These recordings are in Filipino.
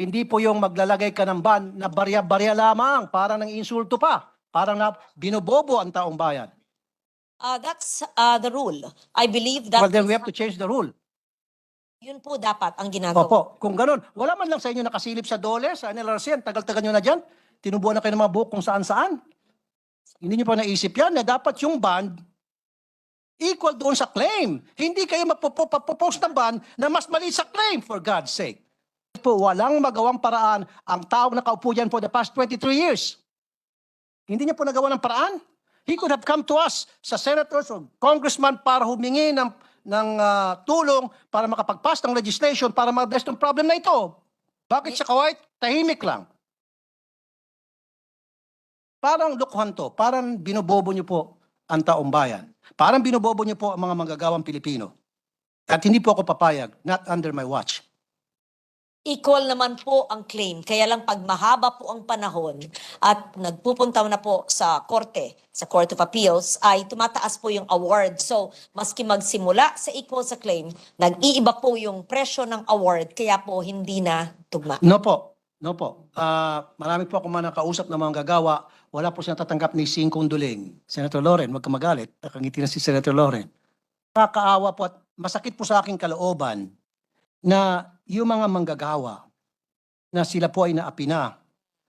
Hindi po yung maglalagay ka ng ban na barya-barya lamang, parang nang insulto pa, parang na binobobo ang taong bayan. Uh, that's uh, the rule. I believe that well, then we have to change the rule. yun po dapat ang ginagawa. Opo, kung ganun, wala man lang sa inyo nakasilip sa dole, sa NLRC, ang tagal-tagal nyo na dyan. Tinubuan na kayo ng mga buhok kung saan-saan. Hindi nyo pa naisip yan na dapat yung band equal doon sa claim. Hindi kayo magpo-post ng band na mas mali sa claim, for God's sake. Po, walang magawang paraan ang taong nakaupo dyan for the past 23 years. Hindi niya po nagawa ng paraan. He could have come to us sa senators or congressman para humingi ng, ng ah, tulong para makapag-pass ng legislation para ma-address ng problem na ito. Bakit siya kawait? Tahimik lang. Parang lokohan to. Parang binobobo niyo po ang taong bayan. Parang binobobo niyo po ang mga manggagawang Pilipino. At hindi po ako papayag, not under my watch. Equal naman po ang claim. Kaya lang pag mahaba po ang panahon at nagpupunta na po sa korte, sa Court of Appeals, ay tumataas po yung award. So, maski magsimula sa equal sa claim, nag-iiba po yung presyo ng award, kaya po hindi na tugma. No po. No po. Ah, marami po ako mga nakausap na mga gagawa. Wala po siyang tatanggap ni Singkong Duling. Senator Loren, wag ka magalit. Nakangiti na si Senator Loren. Nakakaawa po at masakit po sa aking kalooban na yung mga manggagawa na sila po ay naapi na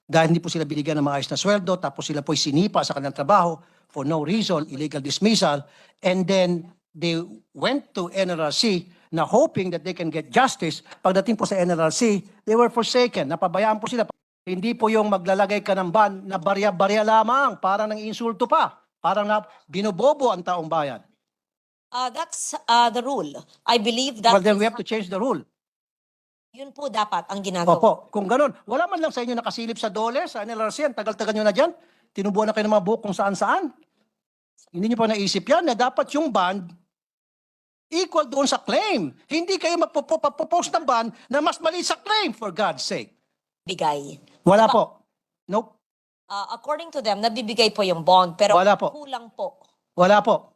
dahil hindi po sila binigyan ng maayos na sweldo tapos sila po ay sinipa sa kanilang trabaho for no reason, illegal dismissal, and then they went to NLRC na hoping that they can get justice. Pagdating po sa NLRC, they were forsaken. Napabayaan po sila. Hindi po yung maglalagay ka ng ban na barya-barya lamang, parang nang insulto pa, parang na binobobo ang taong bayan. Uh, that's uh, the rule. I believe that Well, then we have to change the rule. yun po dapat ang ginagawa. Opo, kung ganun, wala man lang sa inyo nakasilip sa dole, sa NLRC, ang tagal-tagal nyo na dyan. Tinubuan na kayo ng mga buhok kung saan-saan. Hindi nyo pa naisip yan na dapat yung band equal doon sa claim. Hindi kayo magpo-post ng band na mas mali sa claim, for God's sake. Bigay. Wala po. Nope. Uh, according to them, nabibigay po yung bond, pero Wala po. kulang po. Wala po.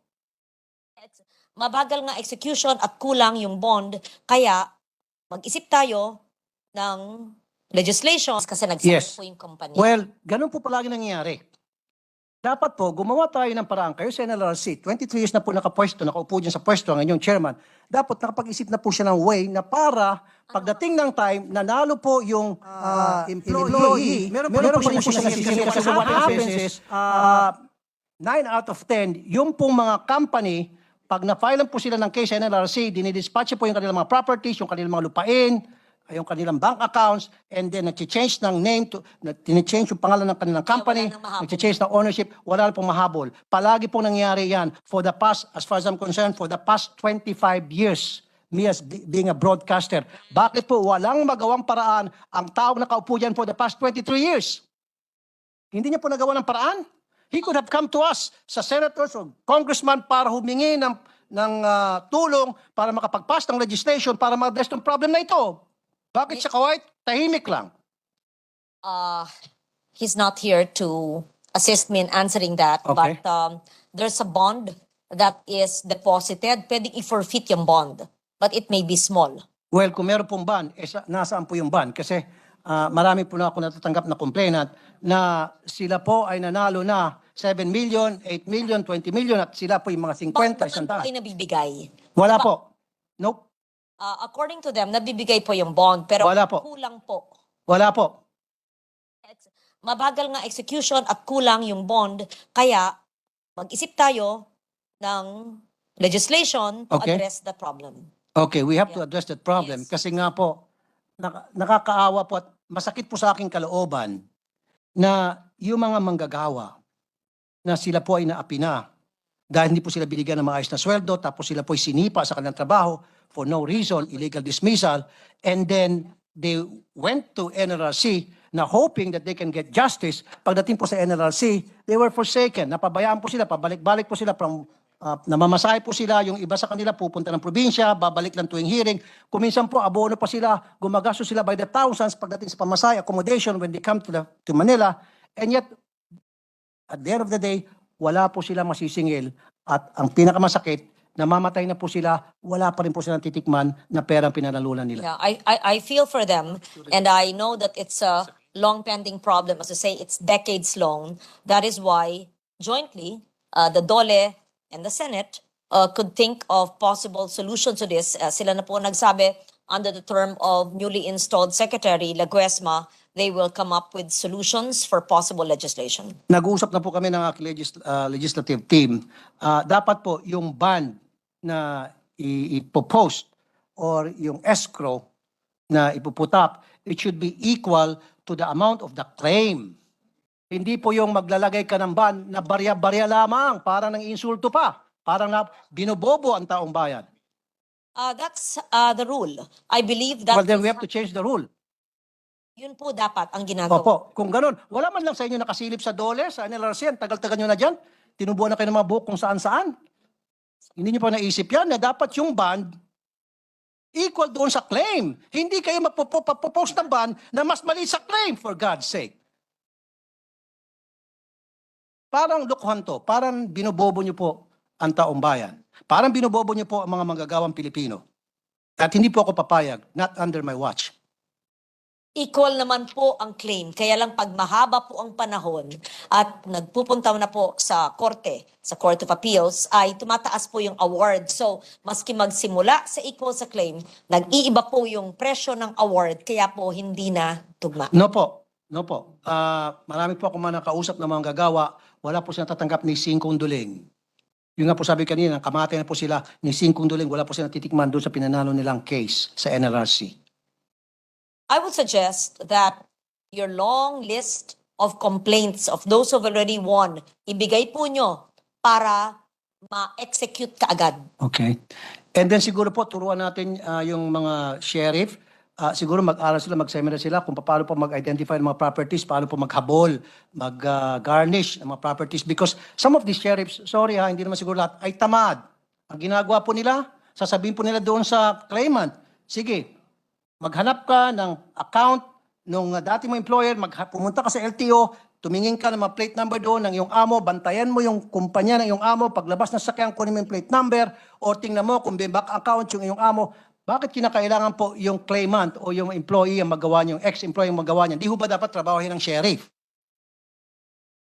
Mabagal nga execution at kulang yung bond, kaya mag-isip tayo ng legislation kasi nagsabi Yes. po yung company. Well, ganun po palagi nangyayari. Dapat po, gumawa tayo ng paraan. Kayo sa NLRC, 23 years na po nakapwesto, nakaupo dyan sa pwesto ang inyong chairman. Dapat nakapag-isip na po siya ng way na para pagdating ng time, nanalo po yung ah, employee. Meron, meron, po siya nasisingil kasi what happens is, ah, 9 out of 10, yung pong mga company, pag na-file po sila ng case sa NLRC, dinidispatch po yung kanilang mga properties, yung kanilang mga lupain, yung kanilang bank accounts, and then nag-change ng name, to, change yung pangalan ng kanilang company, nag-change ng ownership, wala na pong mahabol. Palagi pong nangyari yan for the past, as far as I'm concerned, for the past 25 years me as be- being a broadcaster. Bakit po walang magawang paraan ang taong nakaupo dyan for the past 23 years? Hindi niya po nagawa ng paraan. He could have come to us sa senators or congressman para humingi ng, ng ah, tulong para makapag-pass ng legislation para ma-address ng problem na ito. Bakit siya kawait? Tahimik lang. uh, he's not here to assist me in answering that, Okay. but um, there's a bond that is deposited. Pwedeng i-forfeit yung bond, but it may be small. Well, kung meron pong ban, eh, sa- nasaan po yung ban? Kasi ah, marami po na ako natatanggap na complainant na sila po ay nanalo na 7 million, 8 million, 20 million at sila po yung mga 50, Bakit isang ay nabibigay? Wala po. Nope. Uh, according to them, nabibigay po yung bond, pero Wala po. kulang po. Wala po. Mabagal nga execution at kulang yung bond, kaya mag-isip tayo ng legislation to Okay. address the problem. Okay, we have to address that problem Yes. kasi nga po nak- nakakaawa po at masakit po sa aking kalooban na yung mga manggagawa na sila po ay naapi na dahil hindi po sila binigyan ng maayos na sweldo tapos sila po ay sinipa sa kanilang trabaho for no reason, illegal dismissal, and then they went to NLRC na hoping that they can get justice. Pagdating po sa NLRC, they were forsaken. Napabayaan po sila, pabalik-balik po sila from uh, namamasahe po sila, yung iba sa kanila pupunta ng probinsya, babalik lang tuwing hearing. Kuminsan po, abono pa sila, gumagastos sila by the thousands pagdating sa pamasahe, accommodation when they come to, the, to Manila. And yet, at the end of the day, wala po sila masisingil. At ang pinakamasakit, namamatay na po sila, wala pa rin po silang titikman na perang pinanalunan nila. Yeah, I, I, I feel for them, and I know that it's a long pending problem. As I say, it's decades long. That is why jointly, uh, the DOLE and the Senate uh, could think of possible solutions to this. Uh, sila na po nagsabi, under the term of newly installed Secretary Laguesma, they will come up with solutions for possible legislation. Nag-uusap na po kami ng aking legis- ah, legislative team. Ah, dapat po yung ban na ipopost or yung escrow na ipuputap, it should be equal to the amount of the claim. Hindi po yung maglalagay ka ng ban na barya-barya lamang, parang nang insulto pa, parang na binobobo ang taong bayan. Uh, that's uh, the rule. I believe that well, then we have to change the rule. yun po dapat ang ginagawa. Opo, kung ganun, wala man lang sa inyo nakasilip sa dole, sa NLRC, ang tagal-tagal nyo na dyan. Tinubuan na kayo ng mga buhok kung saan-saan. Hindi nyo pa naisip yan na dapat yung band equal doon sa claim. Hindi kayo magpo-post ng band na mas mali sa claim, for God's sake. Parang lokohan to. Parang binobobo nyo po ang taong bayan. Parang binobobo nyo po ang mga manggagawang Pilipino. At hindi po ako papayag, not under my watch. Equal naman po ang claim. Kaya lang pag mahaba po ang panahon at nagpupunta na po sa korte, sa Court of Appeals, ay tumataas po yung award. So, maski magsimula sa equal sa claim, nag-iiba po yung presyo ng award, kaya po hindi na tugma. No po. No po. Ah, marami po ako mga nakausap ng mga gagawa. Wala po silang tatanggap ni Singkong Duling. Yung nga po sabi kanina, kamatay na po sila ni Singkong Duling. Wala po silang titikman doon sa pinanalo nilang case sa NLRC. I would suggest that your long list of complaints of those who've already won, ibigay po nyo para ma-execute kaagad. Okay. And then siguro po, turuan natin ah, yung mga sheriff. Ah, siguro mag-aral sila, mag-seminar sila kung paano po mag-identify ng mga properties, paano po maghabol, mag-garnish ng mga properties. Because some of these sheriffs, sorry ha, hindi naman siguro lahat, ay tamad. Ang ginagawa po nila, sasabihin po nila doon sa claimant, sige, maghanap ka ng account nung dati mo employer, mag, pumunta ka sa LTO, tumingin ka ng mga plate number doon ng iyong amo, bantayan mo yung kumpanya ng iyong amo, paglabas ng sakyan, kunin mo yung plate number, o tingnan mo kung may back account yung iyong amo, bakit kinakailangan po yung claimant o yung employee ang magawa niyo, ex-employee ang magawa niya? Di ho ba dapat trabahohin ng sheriff?